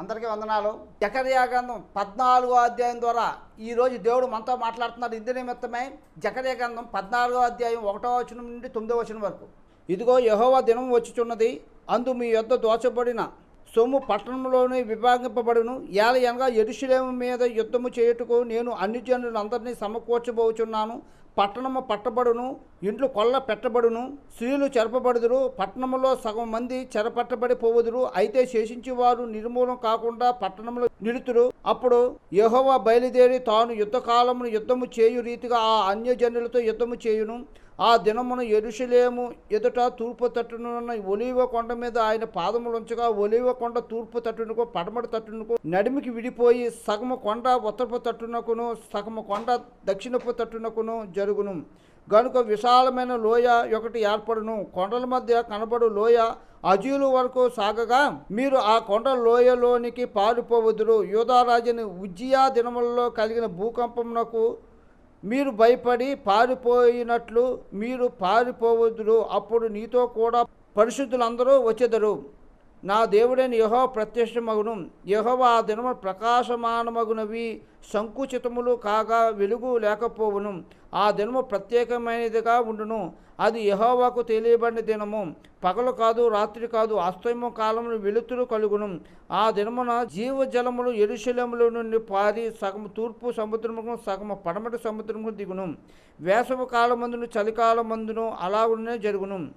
అందరికీ వందనాలు. జకర్యా గ్రంథం పద్నాలుగో అధ్యాయం ద్వారా ఈరోజు దేవుడు మనతో మాట్లాడుతున్నారు ఇందు నిమిత్తమై జకర్యా గ్రంథం పద్నాలుగో అధ్యాయం ఒకటో వచనం నుండి తొమ్మిదో వచనం వరకు. ఇదిగో యహోవా దినం వచ్చుచున్నది. అందు మీ యొద్ద దోచబడిన సొమ్ము పట్టణంలోనే విభాగింపబడును. ఏల అనగా ఎరుషులేము మీద యుద్ధము చేయుటకు నేను అన్ని జనులందరినీ సమకూర్చబోచున్నాను. పట్టణము పట్టబడును ఇండ్లు కొల్ల పెట్టబడును స్త్రీలు చెరపబడుదురు పట్టణములో సగం మంది చెరపట్టబడి పోవుదురు. అయితే శేషించి వారు నిర్మూలం కాకుండా పట్టణంలో నిలుతురు. అప్పుడు యహోవా బయలుదేరి తాను యుద్ధకాలమును యుద్ధము చేయు రీతిగా ఆ అన్యజనులతో యుద్ధము చేయును. ఆ దినమున ఎరుషలేము ఎదుట తూర్పు తట్టునున్న ఒలివ కొండ మీద ఆయన పాదములుంచగా ఒలివ కొండ తూర్పు తట్టునకు పడమటి తట్టునకు నడిమికి విడిపోయి సగము కొండ ఉత్తరపు తట్టునకును సగము కొండ దక్షిణపు తట్టునకును జరుగును. గనుక విశాలమైన లోయ ఒకటి ఏర్పడును. కొండల మధ్య కనబడు లోయ అజీలు వరకు సాగగా మీరు ఆ కొండ లోయలోనికి పారిపోవద్దురు యోధారాజుని ఉజ్జియా దినములలో కలిగిన భూకంపమునకు మీరు భయపడి పారిపోయినట్లు మీరు పారిపోవద్దురు. అప్పుడు నీతో కూడా పరిశుద్ధులందరూ వచ్చెదరు. నా దేవుడైన యహో ప్రత్యక్షమగును. యహోవ ఆ దినము ప్రకాశమానమగునవి. సంకుచితములు కాగా వెలుగు లేకపోవును. ఆ దినము ప్రత్యేకమైనదిగా ఉండును. అది యహోవాకు తెలియబడిన దినము. పగలు కాదు రాత్రి కాదు అస్తమయ కాలంలో వెలుతురు కలుగును. ఆ దినమున జీవజలములు ఎరుశలముల నుండి పారి సగము తూర్పు సముద్రముకు సగము పడమటి సముద్రముకు దిగును. వేసవి కాలమందును చలికాలమందును అలాగునే జరుగును.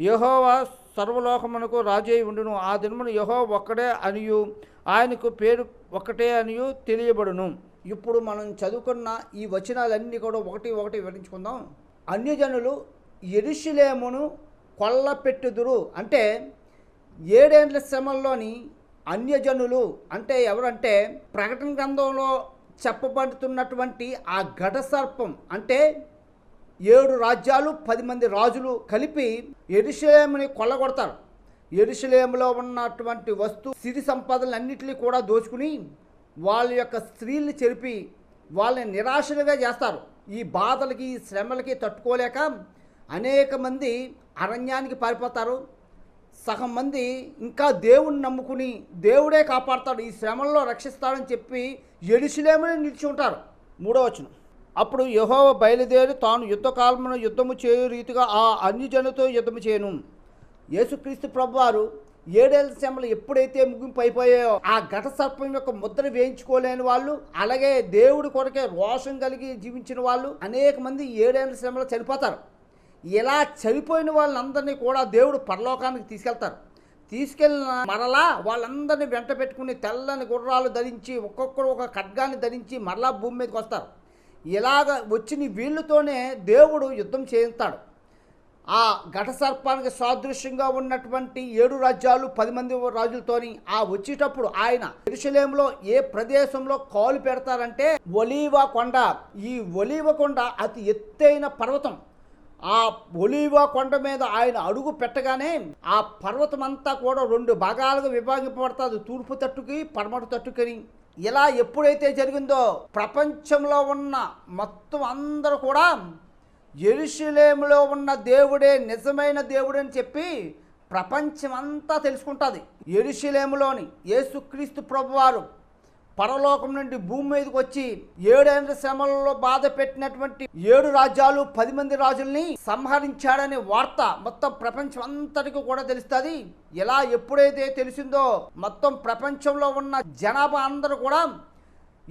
యహోవా సర్వలోకమునకు రాజై ఉండును. ఆ దినమున యహో ఒక్కడే అనియు. ఆయనకు పేరు ఒక్కటే అనియు తెలియబడును. ఇప్పుడు మనం చదువుకున్న ఈ వచనాలన్నీ కూడా ఒకటి ఒకటి వివరించుకుందాం. అన్యజనులు ఎరుషులేమును కొల్లపెట్టుదురు. అంటే ఏడేండ్ల శ్రమల్లోని అన్యజనులు అంటే ఎవరంటే ప్రకటన గ్రంథంలో చెప్పబడుతున్నటువంటి ఆ ఘట సర్పం అంటే ఏడు రాజ్యాలు పది మంది రాజులు కలిపి ఎరుషలేముని కొల్లగొడతారు. ఎరుషలేములో ఉన్నటువంటి వస్తు సిరి సంపదలన్నింటినీ కూడా దోచుకుని వాళ్ళ యొక్క స్త్రీల్ని చెరిపి వాళ్ళని నిరాశలుగా చేస్తారు. ఈ బాధలకి ఈ శ్రమలకి తట్టుకోలేక అనేక మంది అరణ్యానికి పారిపోతారు. సగం మంది ఇంకా దేవుణ్ణి నమ్ముకుని దేవుడే కాపాడతాడు. ఈ శ్రమల్లో రక్షిస్తాడని చెప్పి ఎడిసిలేమని నిలిచి ఉంటారు. మూడో వచనం. అప్పుడు యహోవ బయలుదేరి తాను యుద్ధకాలమును యుద్ధము చేయు రీతిగా ఆ అన్యజనులతో యుద్ధము చేయను. యేసుక్రీస్తు ప్రభువారు ఏడేళ్ళ శ్రమలు ఎప్పుడైతే ముగింపు అయిపోయాయో ఆ ఘట సర్పం యొక్క ముద్ర వేయించుకోలేని వాళ్ళు అలాగే దేవుడి కొరకే రోషం కలిగి జీవించిన వాళ్ళు అనేక మంది ఏడేళ్ళ శ్రమలు చనిపోతారు. ఇలా చనిపోయిన వాళ్ళందరినీ కూడా దేవుడు పరలోకానికి తీసుకెళ్తారు. తీసుకెళ్ళిన మరలా వాళ్ళందరినీ వెంట పెట్టుకుని తెల్లని గుర్రాలు ధరించి ఒక్కొక్కరు ఒక ఖడ్గాన్ని ధరించి మరలా భూమి మీదకి వస్తారు. ఇలాగ వచ్చిన వీళ్ళతోనే దేవుడు యుద్ధం చేయిస్తాడు ఆ ఘట సర్పానికి సాదృశ్యంగా ఉన్నటువంటి ఏడు రాజ్యాలు పది మంది రాజులతోని ఆ వచ్చేటప్పుడు ఆయన ఎరుసలేంలో ఏ ప్రదేశంలో కాలు పెడతారంటే ఒలీవ కొండ. ఈ ఒలీవ కొండ అతి ఎత్తైన పర్వతం. ఆ ఒలీవ కొండ మీద ఆయన అడుగు పెట్టగానే ఆ పర్వతం అంతా కూడా రెండు భాగాలుగా విభాగింపబడుతుంది తూర్పు తట్టుకి పడమటి తట్టుకని. ఇలా ఎప్పుడైతే జరిగిందో ప్రపంచంలో ఉన్న మొత్తం అందరూ కూడా ఎరుషులేములో ఉన్న దేవుడే నిజమైన దేవుడని చెప్పి ప్రపంచం అంతా తెలుసుకుంటుంది. ఎరుషులేములోని యేసుక్రీస్తు ప్రభువారు పరలోకం నుండి భూమి మీదకి వచ్చి ఏడేళ్ళ శ్రమలలో బాధ పెట్టినటువంటి ఏడు రాజ్యాలు పది మంది రాజుల్ని సంహరించాడనే వార్త మొత్తం ప్రపంచం అంతటికి కూడా తెలుస్తుంది. ఇలా ఎప్పుడైతే తెలిసిందో మొత్తం ప్రపంచంలో ఉన్న జనాభా అందరూ కూడా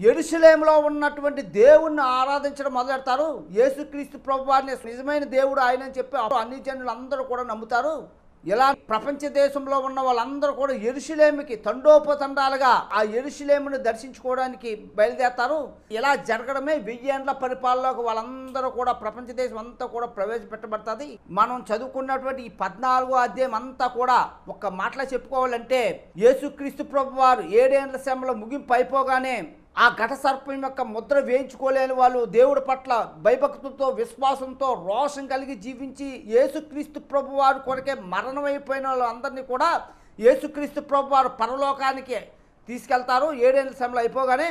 ఎరుసలేములో ఉన్నటువంటి దేవుణ్ణి ఆరాధించడం మొదలెడతారు. యేసుక్రీస్తు ప్రభు వారిని నిజమైన దేవుడు ఆయన అని చెప్పి అన్ని జనులు అందరూ కూడా నమ్ముతారు. ఇలా ప్రపంచ దేశంలో ఉన్న వాళ్ళందరూ కూడా ఎరుసలేమికి తండోపతండాలుగా ఆ ఎరుసలేముని దర్శించుకోవడానికి బయలుదేరతారు. ఇలా జరగడమే వెయ్యేండ్ల పరిపాలనలోకి వాళ్ళందరూ కూడా ప్రపంచ దేశం అంతా కూడా ప్రవేశపెట్టబడుతుంది. మనం చదువుకున్నటువంటి ఈ పద్నాలుగో అధ్యాయం అంతా కూడా ఒక్క మాటలో చెప్పుకోవాలంటే యేసుక్రీస్తు ప్రభు వారు ఏడేండ్ల శ్రమలో ముగింపు అయిపోగానే ఆ ఘట సర్పం యొక్క ముద్ర వేయించుకోలేని వాళ్ళు దేవుడి పట్ల భయభక్తులతో విశ్వాసంతో రోషం కలిగి జీవించి యేసుక్రీస్తు ప్రభు వారు కొరకే మరణమైపోయిన వాళ్ళందరినీ కూడా యేసుక్రీస్తు ప్రభు వారు పరలోకానికి తీసుకెళ్తారు. ఏడేళ్ళ సమయంలో అయిపోగానే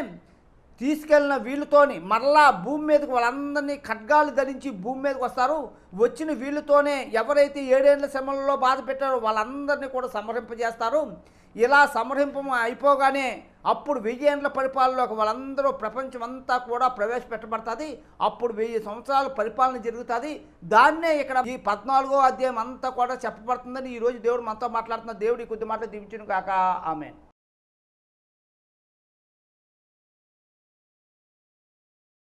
తీసుకెళ్ళిన వీళ్ళతోని మరలా భూమి మీదకి వాళ్ళందరినీ ఖడ్గాలు ధరించి భూమి మీదకి వస్తారు. వచ్చిన వీళ్ళతోనే ఎవరైతే ఏడేళ్ళ శ్రమలలో బాధ పెట్టారో వాళ్ళందరినీ కూడా సంహరింపజేస్తారు. ఇలా సంహరింపం అయిపోగానే అప్పుడు విజయన్ల పరిపాలనలోకి వాళ్ళందరూ ప్రపంచం అంతా కూడా ప్రవేశపెట్టబడుతుంది. అప్పుడు వెయ్యి సంవత్సరాల పరిపాలన జరుగుతుంది. దాన్నే ఇక్కడ ఈ పద్నాలుగో అధ్యాయం అంతా కూడా చెప్పబడుతుందని ఈరోజు దేవుడు మనతో మాట్లాడుతున్న దేవుడి కొద్ది మాటలు దీవించును కాక ఆమె